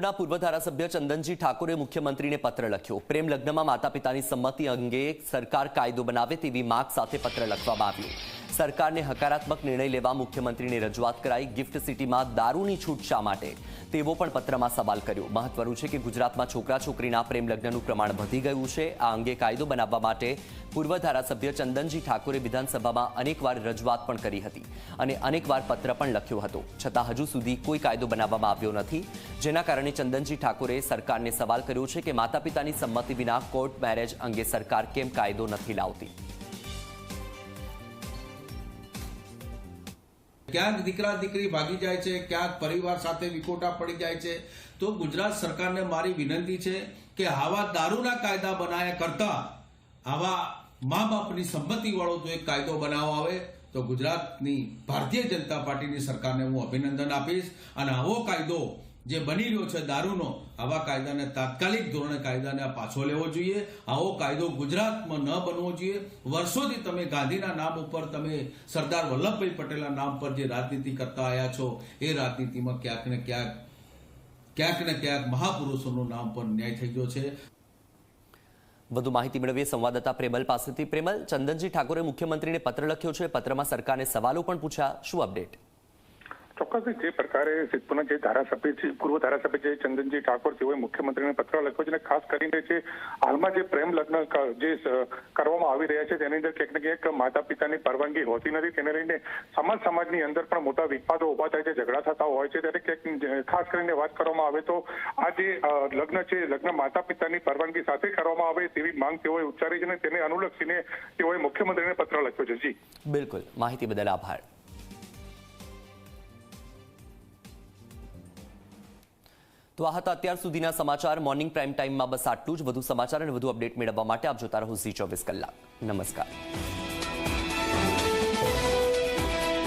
છોટાઉદેપુરના પૂર્વ ધારાસભ્ય ચંદનજી ઠાકોરે મુખ્યમંત્રીને પત્ર લખ્યો. પ્રેમ લગ્નમાં માતા પિતાની સંમતિ અંગે સરકાર કાયદો બનાવે તેવી માગ સાથે પત્ર લખવામાં આવ્યું. સરકારને હકારાત્મક નિર્ણય લેવા મુખ્યમંત્રીને રજૂઆત કરાઈ ગિફ્ટ સિટીમાં દારૂની છૂટ શા માટે? તેવો પણ પત્રમાં સવાલ કર્યો. મહત્વનું છે કે ગુજરાતમાં છોકરા છોકરીના પ્રેમ લગ્નનું પ્રમાણ વધી ગયું છે. આ અંગે કાયદો બનાવવા માટે પૂર્વ ધારાસભ્ય ચંદનજી ઠાકોરે વિધાનસભામાં અનેકવાર રજૂઆત પણ કરી હતી અને અનેકવાર પત્ર પણ લખ્યો હતો. છતાં હજુ સુધી કોઈ કાયદો બનાવવામાં આવ્યો નથી, જેના કારણે ચંદનજી ઠાકોરે સરકારને સવાલ કર્યો છે કે માતા પિતાની સંમતિ વિના કોર્ટ મેરેજ અંગે સરકાર કેમ કાયદો નથી લાવતી? ક્યાંક દીકરા દીકરી ભાગી જાય છે ક્યાંક પરિવાર સાથે વિખોટા પડી જાય છે. તો ગુજરાત સરકારને મારી વિનંતી છે કે આવા દારૂના કાયદા બનાવ્યા કરતા આવા મા બાપની સંમતિ વાળો જો એક કાયદો બનાવવા આવે, તો ગુજરાતની ભારતીય જનતા પાર્ટીની સરકારને હું અભિનંદન આપીશ. અને આવો કાયદો જે બની રહ્યો છે દારૂનો, આવા કાયદાને તાત્કાલિક ધોરણે કાયદાને પાછો લેવો જોઈએ. આવો કાયદો ગુજરાતમાં ન બનવો જોઈએ. વર્ષોથી તમે ગાંધીના નામ ઉપર, તમે સરદાર વલ્લભભાઈ પટેલના નામ પર જે રાજનીતિ કરતા આવ્યા છો, એ રાજનીતિમાં ક્યાંક ને ક્યાંક ક્યાંક ને ક્યાંક મહાપુરુષોનું નામ પર ન્યાય થઈ ગયો છે. વધુ માહિતી મેળવીએ સંવાદદાતા પ્રેમલ પાસેથી. પ્રેમલ, ચંદનજી ઠાકોરે મુખ્યમંત્રીને પત્ર લખ્યો છે. પત્રમાં સરકારને સવાલો પણ પૂછ્યા. શું અપડેટ? ચોક્કસ જે પ્રકારે સિદ્ધપુરના જે ધારાસભ્ય છે, પૂર્વ ધારાસભ્ય છે, ચંદનજી ઠાકોર તેઓએ મુખ્યમંત્રીને પત્ર લખ્યો છે અને ખાસ કરીને જે હાલમાં જે પ્રેમ લગ્ન જે કરવામાં આવી રહ્યા છે, તેની અંદર ક્યાંક ને ક્યાંક માતા પિતાની પરવાનગી હોતી નથી. તેને લઈને સમાજ સમાજની અંદર પણ મોટા વિવાદો ઊભા થાય છે, ઝઘડા થતા હોય છે. ત્યારે ક્યાંક ખાસ કરીને વાત કરવામાં આવે તો આ જે લગ્ન છે, લગ્ન માતા પિતાની પરવાનગી સાથે કરવામાં આવે તેવી માંગ તેઓએ ઉચ્ચારી છે અને તેને અનુલક્ષીને તેઓએ મુખ્યમંત્રીને પત્ર લખ્યો છે. જી. બિલકુલ. માહિતી બદલ આભાર. તો આ હતા અત્યાર સુધીના સમાચાર. મોર્નિંગ પ્રાઇમ ટાઈમમાં બસ આટલું જ. વધુ સમાચાર અને વધુ અપડેટ મેળવવા માટે આપ જોતા રહો ઝી ચોવીસ કલાક. નમસ્કાર.